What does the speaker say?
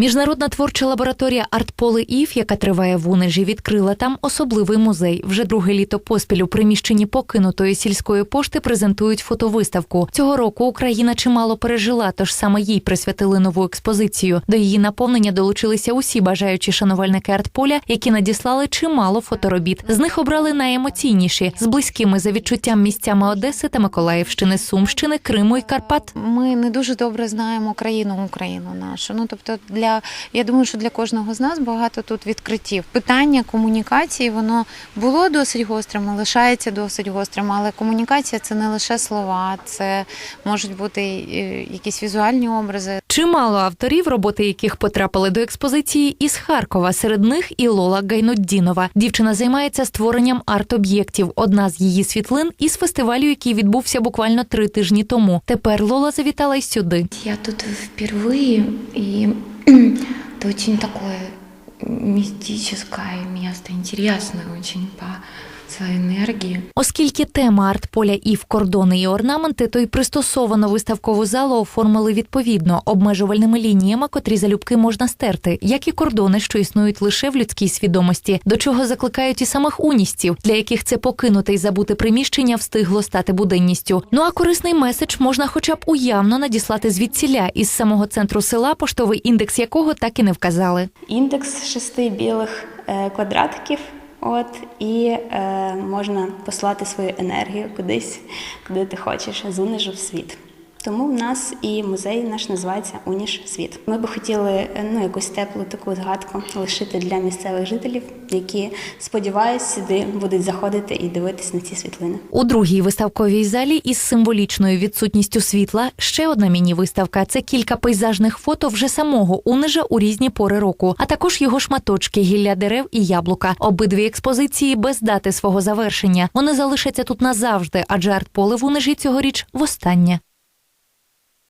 Міжнародна творча лабораторія Артполе Ів, яка триває в Унежі, відкрила там особливий музей. Вже друге літо поспіль у приміщенні покинутої сільської пошти презентують фотовиставку. Цього року Україна чимало пережила, тож саме їй присвятили нову експозицію. До її наповнення долучилися усі бажаючі шанувальники артполя, які надіслали чимало фоторобіт. З них обрали найемоційніші з близькими за відчуттям місцями Одеси та Миколаївщини, Сумщини, Криму і Карпат. Ми не дуже добре знаємо країну Україну нашу. Ну тобто, для я думаю, що для кожного з нас багато тут відкриттів. Питання комунікації воно було досить гострим, і лишається досить гострим. Але комунікація це не лише слова, це можуть бути якісь візуальні образи. Чимало авторів, роботи яких потрапили до експозиції із Харкова. Серед них і Лола Гайнуддінова. Дівчина займається створенням арт-об'єктів. Одна з її світлин із фестивалю, який відбувся буквально три тижні тому. Тепер Лола завітала й сюди. Я тут впервые, и это очень такое мистическое место, интересное очень по своей энергии. Оскільки тема артполя і кордони і орнаменти, то й пристосовано виставкову залу оформили відповідно обмежувальними лініями, котрі залюбки можна стерти, як і кордони, що існують лише в людській свідомості, до чого закликають і самих уністів, для яких це покинуте й забуте приміщення встигло стати буденністю. Ну а корисний меседж можна, хоча б уявно надіслати звідсіля із самого центру села, поштовий індекс якого так і не вказали. індекс шести білих е, квадратиків. От і е, можна послати свою енергію кудись, куди ти хочеш, зунижу в світ. Тому в нас і музей наш називається Уніж світ. Ми би хотіли ну якусь теплу таку згадку лишити для місцевих жителів, які сподіваюсь сюди будуть заходити і дивитись на ці світлини. У другій виставковій залі із символічною відсутністю світла ще одна міні-виставка. Це кілька пейзажних фото вже самого Унежа у різні пори року, а також його шматочки, гілля дерев і яблука. Обидві експозиції без дати свого завершення. Вони залишаться тут назавжди, адже артполе в Унежі цьогоріч востаннє.